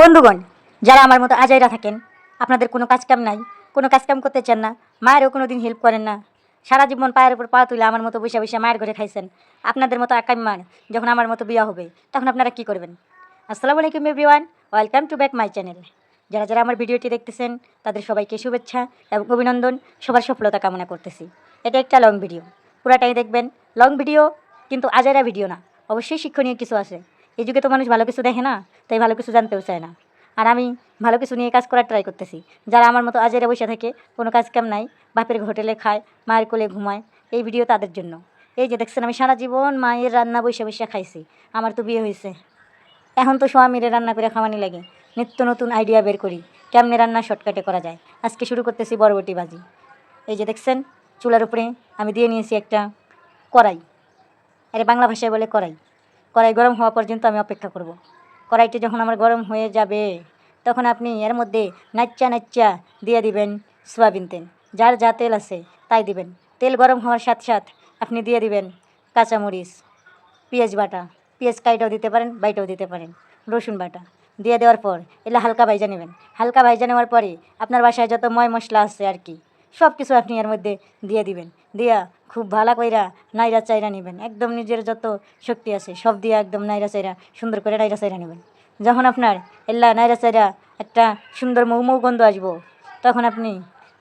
বন্ধুগণ, যারা আমার মতো আজাইরা থাকেন, আপনাদের কোনো কাজকাম নাই, কোনো কাজকাম করতে চান না, মায়েরও কোনো দিন হেল্প করেন না। সারা জীবন পায়ের উপর পা তুলে আমার মতো বসে বসে মায়ের ঘরে খাইছেন। আপনাদের মতো আকাম্মার যখন আমার মতো বিয়া হবে, তখন আপনারা কি করবেন? আসসালামু আলাইকুম everyone welcome to back my channel যারা যারা আমার ভিডিওটি দেখতেছেন, তাদের সবাইকে শুভেচ্ছা এবং অভিনন্দন, সবার সফলতা কামনা করতেছি। এটা একটা লং ভিডিও পুরাটাই দেখবেন। লং ভিডিও কিন্তু আজাইরা ভিডিও না। অবশ্যই শিক্ষণীয় কিছু আছে। এই যুগে তো মানুষ ভালো কিছু দেখে না। তাই ভালো কিছু জানতেও চায় না। আর আমি ভালো কিছু নিয়ে কাজ করার ট্রাই করতেছি। যারা আমার মতো আজেরা বসে থাকে, কোনো কাজ কাম নাই, বাপের হোটেলে খায়, মায়ের কোলে ঘুমায়, এই ভিডিও তাদের জন্য। এই যে দেখছেন আমি সারা জীবন মায়ের রান্না বসে বসে খাইছি। আমার তো বিয়ে হয়েছে এখন তো স্বামীরে রান্না করে খাওয়ানি লাগে। নিত্য নতুন আইডিয়া বের করি, কেমনে রান্না শর্টকাটে করা যায়। আজকে শুরু করতেছি বরবটি বাজি এই যে দেখছেন, চুলার উপরে আমি দিয়ে নিয়েছি একটা কড়াই। আরে বাংলা ভাষায় বলে কড়াই। কড়াই গরম হওয়া পর্যন্ত আমি অপেক্ষা করব। কড়াইটি যখন আমার গরম হয়ে যাবে, তখন আপনি এর মধ্যে নাচ্চা নাচ্চা দিয়ে দিবেন সোয়াবিন তেল। যার যা তেল আছে তাই দিবেন। তেল গরম হওয়ার সাথে সাথে আপনি দিয়ে দিবেন কাঁচামরিচ, পেঁয়াজ বাটা। পেঁয়াজ কাইটাও দিতে পারেন, বাইটাও দিতে পারেন। রসুন বাটা। দিয়ে দেওয়ার পর এলে হালকা ভাইজা নেবেন। হালকা ভাইজা নেওয়ার পরে আপনার বাসায় যত ময় মশলা আছে আর কি সব কিছু আপনি এর মধ্যে দিয়ে দিবেন। দিয়া খুব ভালো কইরা নাইরা চাইরা নেবেন। একদম নিজের যত শক্তি আছে, সব দিয়ে একদম নাইরা চাইরা, সুন্দর করে নাইরা চাইরা নেবেন। যখন আপনার এল্লা নাইরা চাইরা একটা সুন্দর মৌ মৌ গন্ধ আসব, তখন আপনি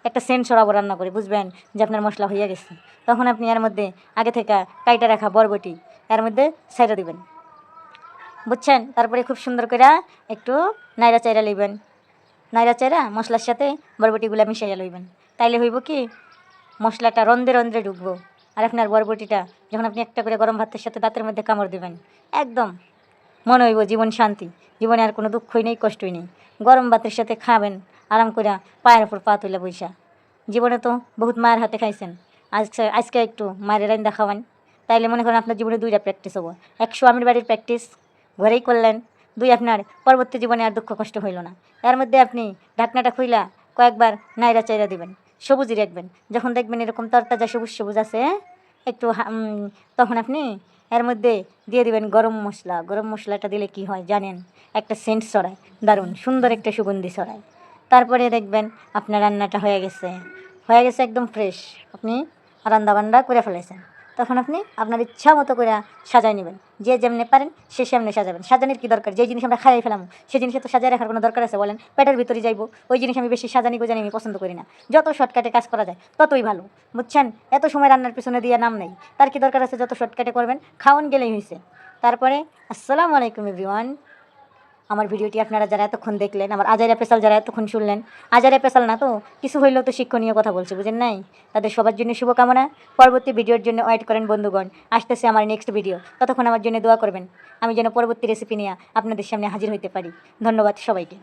একটা সেন্ট সরাবো রান্না করে, বুঝবেন যে আপনার মশলা হয়ে গেছে। তখন আপনি এর মধ্যে আগে থেকে কাইটা রাখা বরবটি এর মধ্যে ছাইরা দিবেন। বুঝছেন? তারপরে খুব সুন্দর করে একটু নাইরা চাইরা লইবেন। নাইরা চাইরা মশলার সাথে বরবটিগুলো মিশাইয়া লইবেন। তাইলে হইব কি? মশলাটা রন্ধ্রে রন্ধ্রে ঢুকবো আর আপনার বরবটিটা যখন আপনি একটা করে গরম ভাতের সাথে দাঁতের মধ্যে কামড় দেবেন, একদম মনে হইব জীবন শান্তি। জীবনে আর কোনো দুঃখই নেই, কষ্টই নেই। গরম ভাতের সাথে খাবেন, আরাম করে পায়ের উপর পা তুলে বৈশা জীবনে তো বহুত মায়ের হাতে খাইছেন। আজকে আজকে একটু মায়ের রাইন দেখাবেন তাইলে মনে করেন আপনার জীবনে দুইটা প্র্যাকটিস হব। এক স্বামীর বাড়ির প্র্যাকটিস ঘরেই করলেন, দুই আপনার পরবর্তী জীবনে আর দুঃখ কষ্ট হইল না। এর মধ্যে আপনি ঢাকনাটা খুইলা কয়েকবার নাইরা চাইরা দিবেন। সবুজই রাখবেন। যখন দেখবেন এরকম তরতাজা সবুজ সবুজ আছে, একটু তখন আপনি এর মধ্যে দিয়ে দিবেন গরম মশলা। গরম মশলাটা দিলে কি হয় জানেন? একটা সেন্ট ছড়ায়। দারুণ, সুন্দর একটা সুগন্ধি ছড়ায়। তারপরে দেখবেন আপনার রান্নাটা হয়ে গেছে। হয়ে গেছে একদম ফ্রেশ আপনি রান্না বান্না করে ফেলেছেন। তখন আপনি আপনার ইচ্ছা মতো করে সাজাই নেবেন। যে যেমনি পারেন, সে সেমনি সাজাবেন। সাজানোর কি দরকার? যে জিনিস আমরা খাইয়ে ফেলাম সেই জিনিসে তো সাজায় রাখার কোনো দরকার আছে বলেন? পেটের ভিতরে যাইবো, ওই জিনিস আমি বেশি সাজানি গোজানি আমি পছন্দ করি না। যত শর্টকাটে কাজ করা যায়, ততই ভালো। বুঝছেন? এত সময় রান্নার পিছনে দিয়ে নাম নেই। তার কি দরকার আছে? যত শর্টকাটে করবেন খাওয়ান গেলেই হয়েছে তারপরে, আসসালামু আলাইকুম এভরিওয়ান আমার ভিডিওটি আপনারা যারা এতক্ষণ দেখলেন, আমার আজারে পেশাল যারা এতক্ষণ শুনলেন আজারে পেশাল না তো, কিছু হইলেও তো শিক্ষণীয় কথা বলছে, বুঝেন নাই? তাদের সবার জন্য শুভকামনা। পরবর্তী ভিডিওর জন্য ওয়েট করেন বন্ধুগণ। আসতেছে আমার নেক্সট ভিডিও ততক্ষণ আমার জন্য দোয়া করবেন। আমি যেন পরবর্তী রেসিপি নিয়ে আপনাদের সামনে হাজির হইতে পারি। ধন্যবাদ সবাইকে।